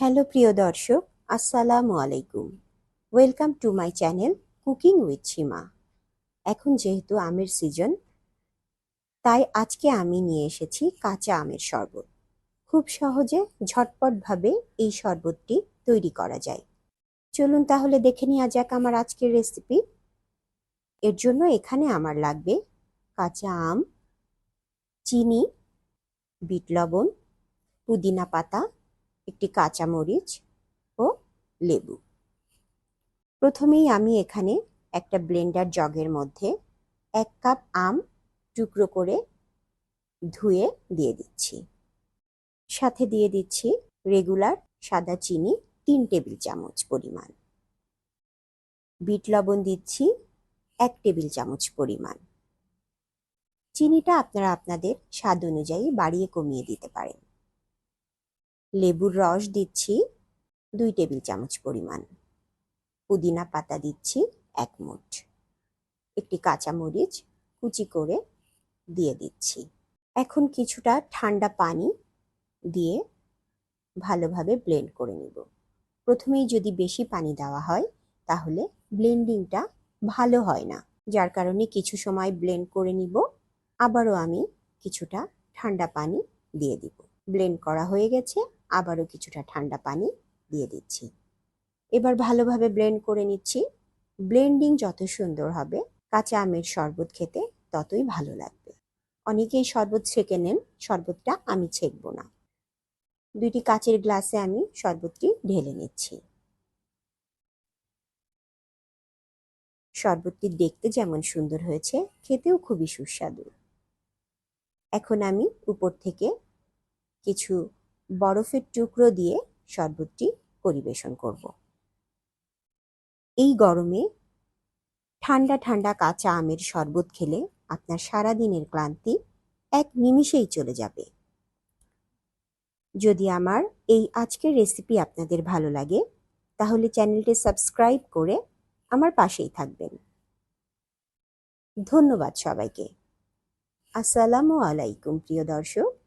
Hello প্রিয় দর্শক, আসসালামু আলাইকুম। Welcome to my channel cooking with Seema এখন যেহেতু আমের সিজন তাই আজকে আমি নিয়ে এসেছি কাঁচা আমের শরবত। খুব সহজে, ঝটপটভাবে এই শরবতটি তৈরি করা যায়। চলুন তাহলে দেখে নেওয়া যাক আমার আজকের রেসিপি এর জন্য এখানে আমার লাগবে কাঁচা আম, চিনি, বিট লবণ, পুদিনা পাতা একটি কাঁচামরিচ ও লেবু। প্রথমেই আমি এখানে একটা ব্লেন্ডার জগের মধ্যে এক কাপ আম টুকরো করে ধুয়ে দিয়ে দিচ্ছি। সাথে দিয়ে দিচ্ছি রেগুলার সাদা চিনি তিন টেবিল চামচ পরিমাণ। বিট লবণ দিচ্ছি এক টেবিল চামচ পরিমাণ। চিনিটা আপনারা আপনাদের স্বাদ অনুযায়ী বাড়িয়ে কমিয়ে দিতে পারেন। লেবুর রস দিচ্ছি দুই টেবিল চামচ পরিমাণ। পুদিনা পাতা দিচ্ছি এক মুঠ। একটি কাঁচামরিচ কুচি করে দিয়ে দিচ্ছি। এখন কিছুটা ঠান্ডা পানি দিয়ে ভালোভাবে ব্লেন্ড করে নিব। প্রথমেই যদি বেশি পানি দেওয়া হয়, তাহলে ব্লেন্ডিংটা ভালো হয় না। যার কারণে কিছু সময় ব্লেন্ড করে নিব। আবারও আমি কিছুটা ঠান্ডা পানি দিয়ে দিব। ব্লেন্ড করা হয়ে গেছে। আবারও কিছুটা ঠান্ডা পানি দিয়ে দিচ্ছি। এবার ভালোভাবে ব্লেন্ড করে নিচ্ছি। ব্লেন্ডিং যত সুন্দর হবে, কাঁচা আমের শরবত খেতে ততই ভালো লাগবে। অনেকেই শরবত ছেঁকে নেন, শরবতটা আমি ছেঁকব না। দুইটি কাচের গ্লাসে আমি শরবতটি ঢেলে নিচ্ছি। শরবতটি দেখতে যেমন সুন্দর হয়েছে, খেতেও খুবই সুস্বাদু। এখন আমি উপর থেকে কিছু বরফের টুকরো দিয়ে শরবতটি পরিবেশন করব। এই গরমে ঠান্ডা ঠান্ডা কাঁচা আমের শরবত খেলে আপনার সারা দিনের ক্লান্তি এক নিমিষেই চলে যাবে। যদি আমার এই আজকের রেসিপি আপনাদের ভালো লাগে, তাহলে চ্যানেলটি সাবস্ক্রাইব করে আমার পাশেই থাকবেন। ধন্যবাদ সবাইকে। আসসালামু আলাইকুম, প্রিয় দর্শক।